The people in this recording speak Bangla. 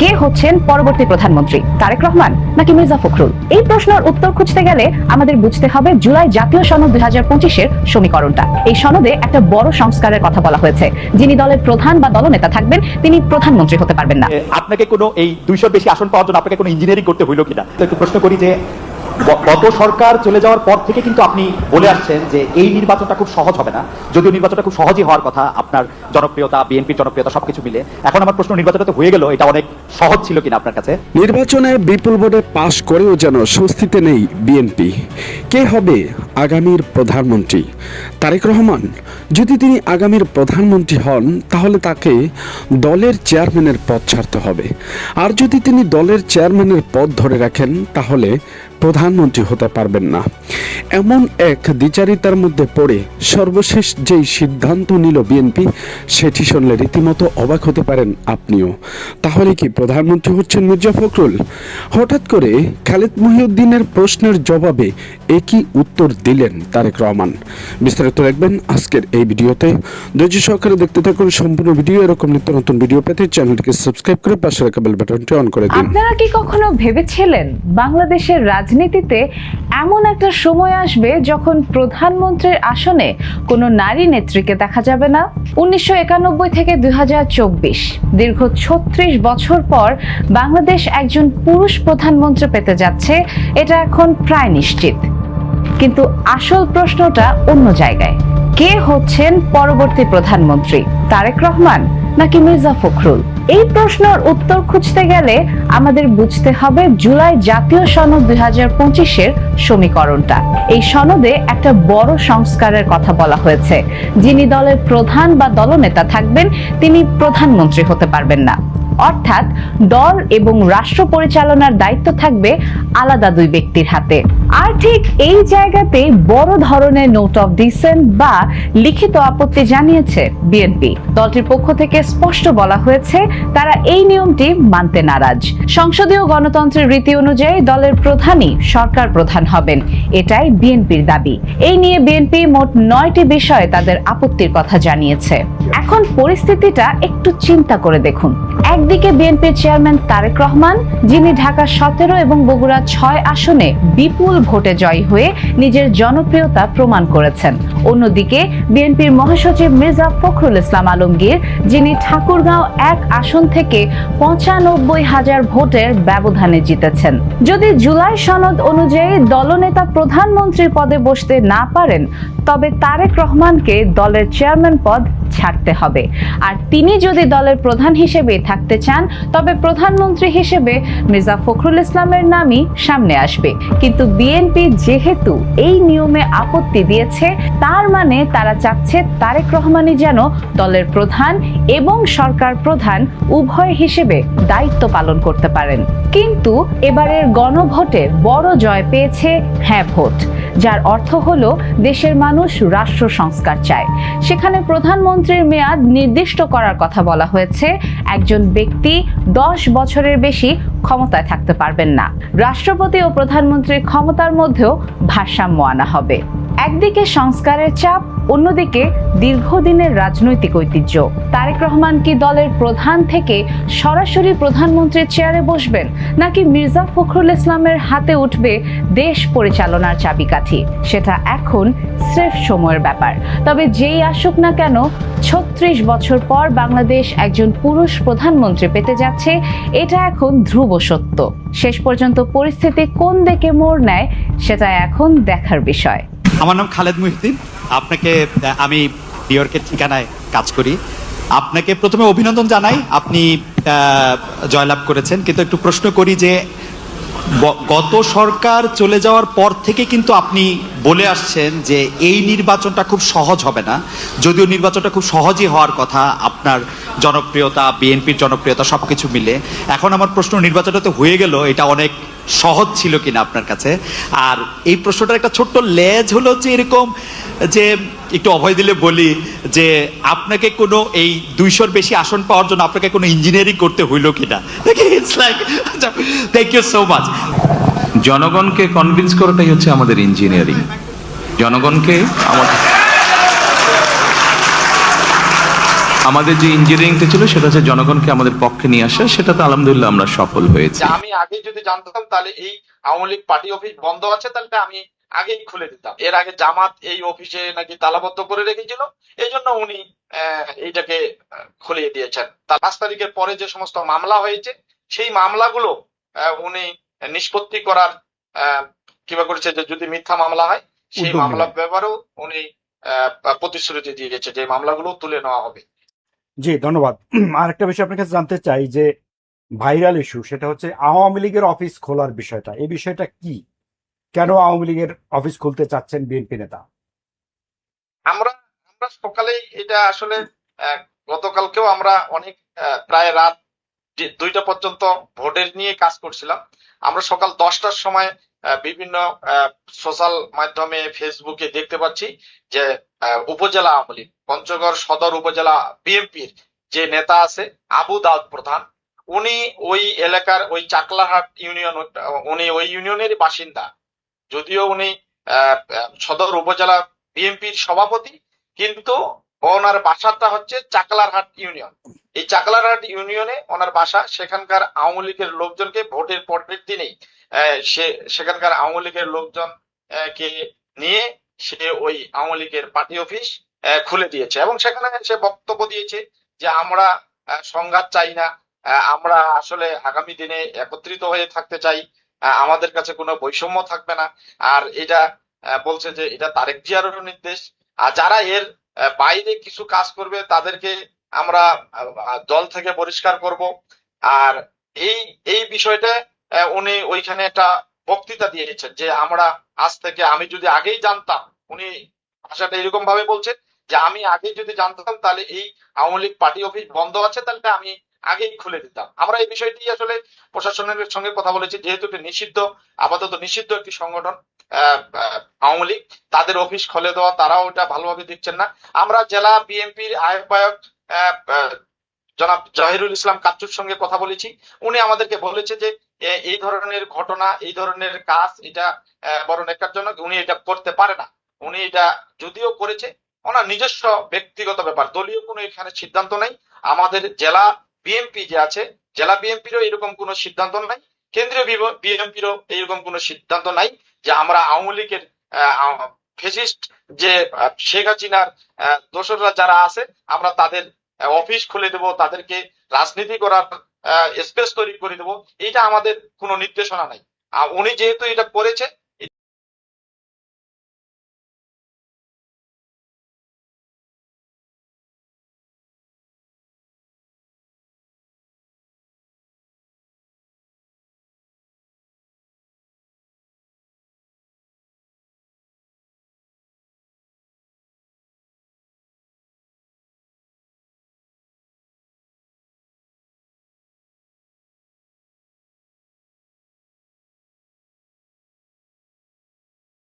কে হচ্ছেন পরবর্তী প্রধানমন্ত্রী? তারেক রহমান নাকি মির্জা ফখরুল? এই প্রশ্নের উত্তর খুঁজতে গেলে আমাদের বুঝতে হবে জুলাই জাতীয় সনদ দুই হাজার পঁচিশের সমীকরণটা। এই সনদে একটা বড় সংস্কারের কথা বলা হয়েছে। যিনি দলের প্রধান বা দলনেতা থাকবেন, তিনি প্রধানমন্ত্রী হতে পারবেন না। আপনাকে কোনো এই দুইশোর বেশি আসন পাওয়ার জন্য আপনাকে কোনো ইঞ্জিনিয়ারিং করতে হইল কিনা? তো একটু প্রশ্ন করি যে গত সরকার চলে যাওয়ার পর থেকে কিন্তু আপনি বলে আসছেন যে এই নির্বাচনটা খুব সহজ হবে না। যদিও নির্বাচনটা খুব সহজই হওয়ার কথা, আপনার জনপ্রিয়তা, বিএনপির জনপ্রিয়তা সবকিছু মিলে। এখন আমার প্রশ্ন, নির্বাচনটা তো হয়ে গেল, এটা অনেক সহজ ছিল কিনা আপনার কাছে? নির্বাচনে বিপুল ভোটে পাশ করেও যেন স্বস্তিতে নেই বিএনপি। কে হবে আগামীর প্রধানমন্ত্রী? তারেক রহমান? যদি তিনি আগামীর প্রধানমন্ত্রী হন, তাহলে তাকে দলের চেয়ারম্যানের পদ ছাড়তে হবে। আর যদি তিনি দলের চেয়ারম্যানের পদ ধরে রাখেন, তাহলে প্রধানমন্ত্রী হতে পারবেন না। এমন এক দ্বিচারিতার মধ্যে পড়ে সর্বশেষ যেই সিদ্ধান্ত নিল বিএনপি, সেটি শুনলে রীতিমতো অবাক হতে পারেন আপনিও। তাহলে কি প্রধানমন্ত্রী হচ্ছেন মির্জা ফখরুল? হঠাৎ করে খালেদ মহিউদ্দিনের প্রশ্নের জবাবে একই উত্তর দিলেন তারেক রহমান। বিস্তারিত দেখবেন আজকের এই ভিডিওতে। ধৈর্য সহকারে দেখতে থাকুন সম্পূর্ণ ভিডিও। এরকম নিত্য নতুন ভিডিও পেতে চ্যানেলটিকে সাবস্ক্রাইব করে পাশে রাখা বেল বাটনটি অন করে দিন। আপনারা কি কখনো ভেবেছিলেন বাংলাদেশের রাজনীতিতে এমন একটা সময় আসবে যখন প্রধানমন্ত্রীর আসনে কোনো নারী নেত্রীকে দেখা যাবে না। উনিশশো একানব্বই থেকে দুই হাজার চব্বিশ, দীর্ঘ ছত্রিশ বছর পর বাংলাদেশ একজন পুরুষ প্রধানমন্ত্রী পেতে যাচ্ছে, এটা এখন প্রায় নিশ্চিত। কিন্তু আসল প্রশ্নটা অন্য জায়গায়। কে হচ্ছেন পরবর্তী প্রধানমন্ত্রী? তারেক রহমান নাকি মির্জা ফখরুল? এই প্রশ্নের উত্তর খুঁজতে গেলে আমাদের বুঝতে হবে জুলাই জাতীয় সনদ দুই হাজার পঁচিশের সমীকরণটা। এই সনদে একটা বড় সংস্কারের কথা বলা হয়েছে। যিনি দলের প্রধান বা দলনেতা থাকবেন, তিনি প্রধানমন্ত্রী হতে পারবেন না। অর্থাৎ দল এবং রাষ্ট্র পরিচালনার দায়িত্ব থাকবে আলাদা দুই ব্যক্তির হাতে। আর ঠিক এই জায়গাতে বড় ধরনের নোট অফ ডিসেন্ট বা লিখিত আপত্তি জানিয়েছে বিএনপি। দলটির পক্ষ থেকে স্পষ্ট বলা হয়েছে, তারা এই নিয়মটি মানতে নারাজ। সংসদীয় গণতন্ত্রের রীতি অনুযায়ী দলের প্রধানই সরকার প্রধান হবেন, এটাই বিএনপির দাবি। এই নিয়ে বিএনপি মোট নয়টি বিষয়ে তাদের আপত্তির কথা জানিয়েছে। এখন পরিস্থিতিটা একটু চিন্তা করে দেখুন। একদিকে বিএনপির চেয়ারম্যান তারেক রহমান, যিনি ঢাকা সতেরো এবং বগুড়া ছয় আসনে বিপুল ভোটে জয় হয়ে নিজের জনপ্রিয়তা প্রমাণ করেছেন। অন্যদিকে বিএনপির মহাসচিব মির্জা ফখরুল ইসলাম আলমগীর, যিনি ঠাকুরগাঁও এক আসন থেকে পঁচানব্বই হাজার ভোটের ব্যবধানে জিতেছেন। যদি জুলাই সনদ অনুযায়ী দলনেতা প্রধানমন্ত্রী পদে বসতে না পারেন, তবে তারেক রহমানকে দলের চেয়ারম্যান পদ ছাড়তে হবে। আর তিনি যদি দলের প্রধান হিসেবে থাকতে চান, তবে প্রধানমন্ত্রী হিসেবে মির্জা ফখরুল ইসলামের নামই সামনে আসবে। কিন্তু বিএনপি যেহেতু এই নিয়মে আপত্তি দিয়েছে তার মানে তারা চাচ্ছে তারেক রহমানই যেন দলের প্রধান এবং সরকার প্রধান উভয় হিসেবে দায়িত্ব পালন করতে পারেন। কিন্তু এবারের গণভোটে বড় জয় পেয়েছে হ্যাঁ ভোট, যার অর্থ হল দেশের মানুষ রাষ্ট্র সংস্কার চায়। সেখানে প্রধানমন্ত্রীর মেয়াদ নির্দিষ্ট করার কথা বলা হয়েছে। একজন ব্যক্তি দশ বছরের বেশি ক্ষমতায় থাকতে পারবেন না। রাষ্ট্রপতি ও প্রধানমন্ত্রীর ক্ষমতার মধ্যেও ভারসাম্য আনা হবে। একদিকে সংস্কারের চাপ, অন্যদিকে দীর্ঘদিনের রাজনৈতিক ঐতিহ্য। তারেক রহমান কি দলের প্রধান থেকে সরাসরি প্রধানমন্ত্রীর চেয়ারে বসবেন, নাকি মির্জা ফখরুল ইসলামের হাতে উঠবে দেশ পরিচালনার চাবিকাঠি? সেটা এখন স্রেফ সময়ের ব্যাপার। তবে যেই আসুক না কেন, ছত্রিশ বছর পর বাংলাদেশ একজন পুরুষ প্রধানমন্ত্রী পেতে যাচ্ছে, এটা এখন ধ্রুব সত্য। শেষ পর্যন্ত পরিস্থিতি কোন দিকে মোড় নেয়, সেটা এখন দেখার বিষয়। আমার নাম খালেদ মুহিদ্দিন। আপনাকে আমি নিউ ইয়র্কের ঠিকানায় কাজ করি। আপনাকে প্রথমে অভিনন্দন জানাই। আপনি জয়লাভ করেছেন। কিন্তু একটু প্রশ্ন করি যে গত সরকার চলে যাওয়ার পর থেকে কিন্তু আপনি বলে আসছেন যে, এই নির্বাচনটা খুব সহজ হবে না। যদিও নির্বাচনটা খুব সহজই হওয়ার কথা, আপনার জনপ্রিয়তা, বিএনপির জনপ্রিয়তা, সবকিছু মিলে। এখন আমার প্রশ্ন, নির্বাচনটা তো হয়ে গেল, এটা অনেক সহজ ছিল কিনা আপনার কাছে? আর এই প্রশ্নটার একটা ছোট্ট লেজ হলো যে এরকম যে, একটু অভয় দিলে বলি যে, আপনাকে কোনো এই দুইশোর বেশি আসন পাওয়ার জন্য আপনাকে কোনো ইঞ্জিনিয়ারিং করতে হইল কিনা? It's like thank you so much জনগণকে কনভিন্স করাটাই হচ্ছে আমাদের ইঞ্জিনিয়ারিং জনগণকে আমাদের আমাদের যে ইঞ্জিনিয়ারিংটা ছিল সেটা হচ্ছে জনগণকে আমাদের পক্ষে নিয়ে আসা সেটাতে আলহামদুলিল্লাহ আমরা সফল হয়েছি। আমি আগে যদি জানতাম তাহলে এই আওয়ামী লীগ পার্টি অফিস বন্ধ আছে তাহলে আমি আগেই খুলে দিতাম। এর আগে জামাত এই অফিসে নাকি তালাবদ্ধ করে রেখেছিল এই জন্য উনি আহ, এইটাকে আহ, খুলিয়ে দিয়েছেন। তার পাঁচ তারিখের পরে যে সমস্ত মামলা হয়েছে সেই মামলাগুলো আহ, উনি নিষ্পত্তি করার আহ, কিবা করেছে যে যদি মিথ্যা মামলা হয় সেই মামলার। ব্যাপারেও উনি আহ, প্রতিশ্রুতি দিয়ে গেছে যে মামলাগুলো তুলে নেওয়া হবে। জি, ধন্যবাদ। আর একটা বিষয় আপনার কাছে জানতে চাই যে ভাইরাল ইস্যু, সেটা হচ্ছে আওয়ামী লীগের অফিস খোলার বিষয়টা। এই বিষয়টা কি? কেন আওয়ামী লীগের অফিস খুলতে চাচ্ছেন বিএনপি নেতা? আমরা আমরা সকালেই এটা আসলে গতকালকেও আমরা অনেক প্রায় রাত দুইটা পর্যন্ত ভোটের নিয়ে কাজ করছিলাম। আমরা সকাল দশটার সময় বিভিন্ন সোশ্যাল মাধ্যমে ফেসবুকে দেখতে পাচ্ছি যে উপজেলা আওয়ামী লীগ, পঞ্চগড় সদর উপজেলা বিএনপির যে নেতা আছে, আবু দাউদ প্রধান, উনি ওই এলাকার ওই চাকলাহাট ইউনিয়ন, উনি ওই ইউনিয়নের বাসিন্দা। যদিও উনি সদর উপজেলা বিএনপির সভাপতি, কিন্তু ওনার বাসাটা হচ্ছে চাকলারহাট ইউনিয়ন। এই চাকলারহাট ইউনিয়নে ওনার বাসা, সেখানকার আওয়ামী লীগের লোকজনকে ভোটের পরের দিনেই সে, সেখানকার আওয়ামী লীগের লোকজন কে নিয়ে সে ওই আওয়ামী লীগের পার্টি অফিস খুলে দিয়েছে। এবং সেখানে সে বক্তব্য দিয়েছে যে আমরা সংঘাত চাই না আমরা আসলে আগামী দিনে একত্রিত হয়ে থাকতে চাই আমাদের কাছে কোনো বৈষম্য থাকবে না। আর এটা বলছে যে এটা তারেক জিয়ারও নির্দেশ। আর যারা এর বাইরে কিছু কাজ করবে, তাদেরকে আমরা দল থেকে পরিষ্কার করব। আর এই এই বিষয়টা উনি ওইখানে একটা বক্তৃতা দিয়েছেন যে আমরা আজ থেকে, আমি যদি আগেই জানতাম, উনি ভাষাটা এরকম ভাবে বলছেন যে আমি আগে যদি জানতাম, তাহলে এই আওয়ামী লীগ পার্টি অফিস বন্ধ আছে, তাহলে আমি আগেই খুলে দিতাম। আমরা এই বিষয়টি আসলে প্রশাসনের সঙ্গে কথা বলেছি, যেহেতু এটা নিষিদ্ধ, আপাতত নিষিদ্ধ একটি সংগঠন। আওয়ামী লীগ তাদের অফিস খুলে দেওয়া তারাও এটা ভালোভাবে দেখছেন না। আমরা জেলা বিএনপির আহ্বায়ক আহ, আহ, জনাব জাহিরুল ইসলাম কাচ্চুর সঙ্গে কথা বলেছি। উনি আমাদেরকে বলেছে যে এই ধরনের ঘটনা এই ধরনের কাজ এটা বড় নেকারজনক উনি এটা করতে পারে না। উনি এটা যদিও করেছে ওনার নিজস্ব ব্যক্তিগত ব্যাপার। দলীয় কোনো এখানে সিদ্ধান্ত নাই। আমাদের জেলা বিএনপি যে আছে জেলা বিএনপিরও এরকম কোনো সিদ্ধান্ত নাই। কেন্দ্রীয় বিএনপিরও এইরকম কোনো সিদ্ধান্ত নাই। যে আমরা আওয়ামী লীগের ফেসিস্ট, যে শেখ হাসিনার দোসররা যারা আছে, আমরা তাদের অফিস খুলে দেব, তাদেরকে রাজনীতি করার স্পেস তৈরি করে দেব। এটা আমাদের কোনো নির্দেশনা নাই। উনি যেহেতু এটা করেছে